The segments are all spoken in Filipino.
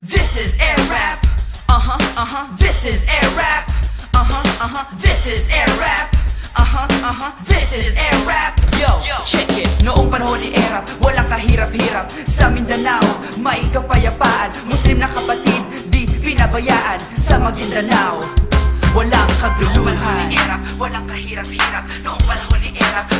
This is air rap. Uh huh, uh huh. This is air rap. Uh huh, uh huh. This is air rap. Uh huh, uh huh. This is air rap. Yo, Yo. check it. Noong panahon ni Arab, walang kahirap-hirap. Sa Mindanao, may kapayapaan. Muslim na kapatid, di pinabayaan. Sa Maguindanao, walang kaguluhan. Noong panahon ni Arab, walang kahirap-hirap. Noong holy air Arab,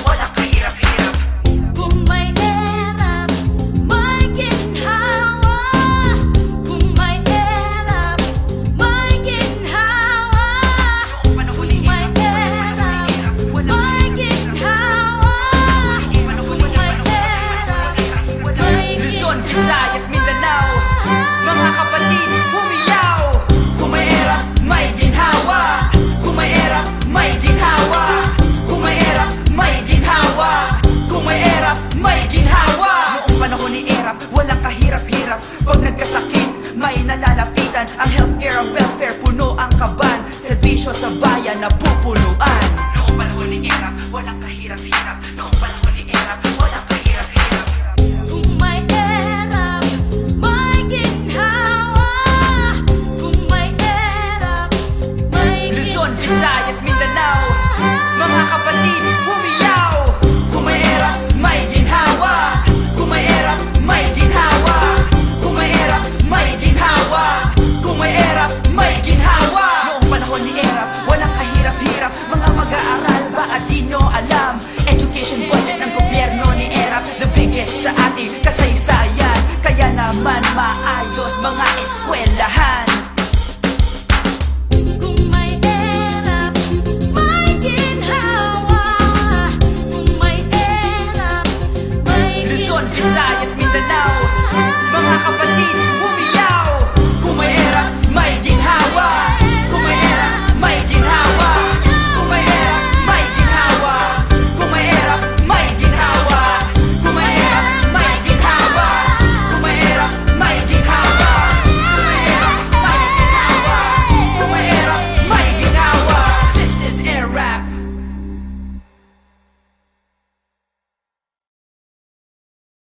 Visayas, Mindanao. Mga kapatid, humiyaw. Kung may era, may ginhawa. Kung may era, may ginhawa. Kung may era, may ginhawa. Kung may era, may ginhawa. Noong panahon ni Erap, walang kahirap-hirap. Pag nagkasakit, may nalalapitan. Ang healthcare, ang welfare, puno ang kaban. Servisyo sa bayan na pupunuan Noong panahon ni Erap, walang kahirap-hirap. Visayas, Mindanao. Mga kapatid, humiyaw. Kung may era, may ginhawa. Kung may era, may ginhawa. Kung may era, may ginhawa. Kung may era, may ginhawa. Noong panahon ni Era, walang kahirap-hirap. Mga mag-aaral, baka di nyo alam? Education budget ng gobyerno ni Era The biggest sa ating kasaysayan. Kaya naman maayos mga eskwelahan.